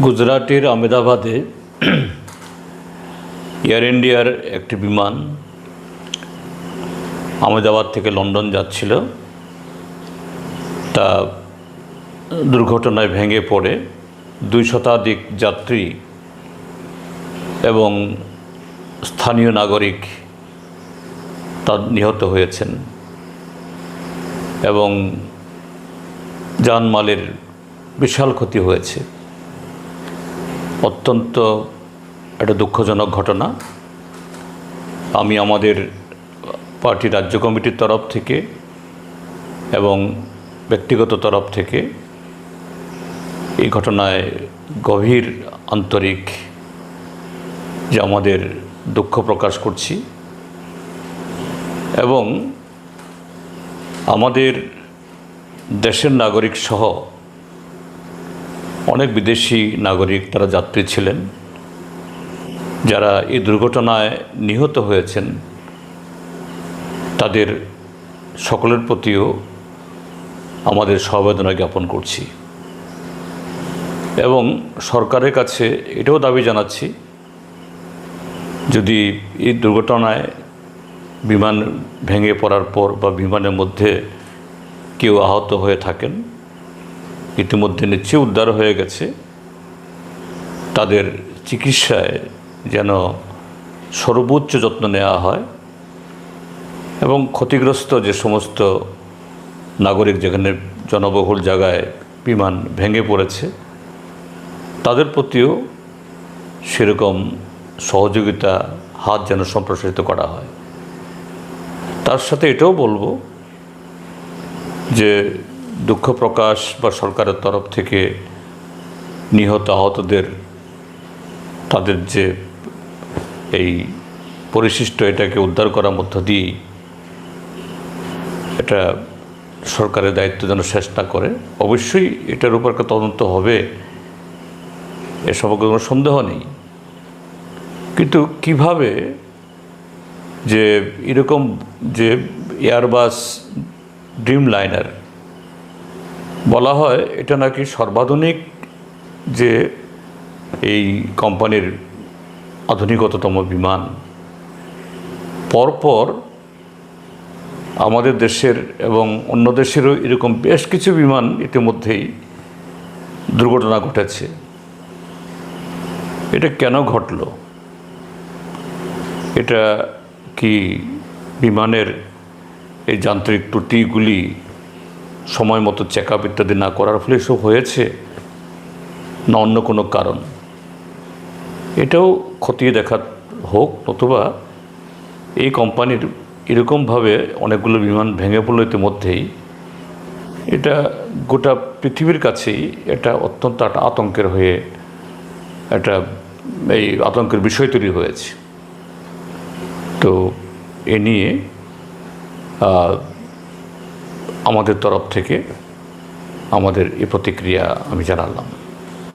গুজরাটের আমেদাবাদে এয়ার ইন্ডিয়ার একটি বিমান আমেদাবাদ থেকে লন্ডন যাচ্ছিল। তা দুর্ঘটনায় ভেঙে পড়ে দুই শতাধিক যাত্রী এবং স্থানীয় নাগরিক তা নিহত হয়েছেন এবং জানমালের বিশাল ক্ষতি হয়েছে। অত্যন্ত একটা দুঃখজনক ঘটনা। আমি আমাদের পার্টি রাজ্য কমিটির তরফ থেকে এবং ব্যক্তিগত তরফ থেকে এই ঘটনায় গভীর আন্তরিক যে আমাদের দুঃখ প্রকাশ করছি এবং আমাদের দেশের নাগরিক সহ অনেক বিদেশি নাগরিক তারা যাত্রী ছিলেন, যারা এই দুর্ঘটনায় নিহত হয়েছেন, তাদের সকলের প্রতিও আমাদের সমবেদনা জ্ঞাপন করছি। এবং সরকারের কাছে এটাও দাবি জানাচ্ছি, যদি এই দুর্ঘটনায় বিমান ভেঙে পড়ার পর বা বিমানের মধ্যে কেউ আহত হয়ে থাকেন ইতিমধ্যে নিচ্ছে উদ্ধার হয়ে গেছে। তাদের চিকিৎসায় যেন সর্বোচ্চ যত্ন নেওয়া হয় এবং ক্ষতিগ্রস্ত যে সমস্ত নাগরিক যেখানে জনবহুল জায়গায় বিমান ভেঙে পড়েছে, তাদের প্রতিও সেরকম সহযোগিতা, হাত যেন সম্প্রসারিত করা হয়। তার সাথে এটাও বলব যে দুঃখ প্রকাশ বা সরকারের তরফ থেকে নিহত আহতদের, তাদের যে এই পরিশিষ্ট এটাকে উদ্ধার করার মধ্য দিয়েই এটা সরকারের দায়িত্ব যেন শেষ না করে। অবশ্যই এটার উপর একটা তদন্ত হবে, এ সম্পর্কে কোনো সন্দেহ নেই। কিন্তু কীভাবে যে এরকম যে এয়ারবাস ড্রিম লাইনার বলা হয়, এটা নাকি সর্বাধুনিক যে এই কোম্পানির আধুনিকতম বিমান। পরপর আমাদের দেশের এবং অন্য দেশেরও এরকম বেশ কিছু বিমান ইতিমধ্যেই দুর্ঘটনা ঘটেছে। এটা কেন ঘটলো? এটা কি বিমানের এই যান্ত্রিক ত্রুটিগুলি সময় মতো চেক আপ ইত্যাদি না করার ফলে এসব হয়েছে না অন্য কোনো কারণ? এটাও খতিয়ে দেখা হোক, নতুবা এই কোম্পানির এরকমভাবে অনেকগুলো বিমান ভেঙে পড়ল ইতিমধ্যেই। এটা গোটা পৃথিবীর কাছেই এটা অত্যন্ত একটা আতঙ্কের হয়ে একটা এই আতঙ্কের বিষয় তৈরি হয়েছে। তো এ নিয়ে আমাদের তরফ থেকে আমাদের এ প্রতিক্রিয়া আমি জানালাম।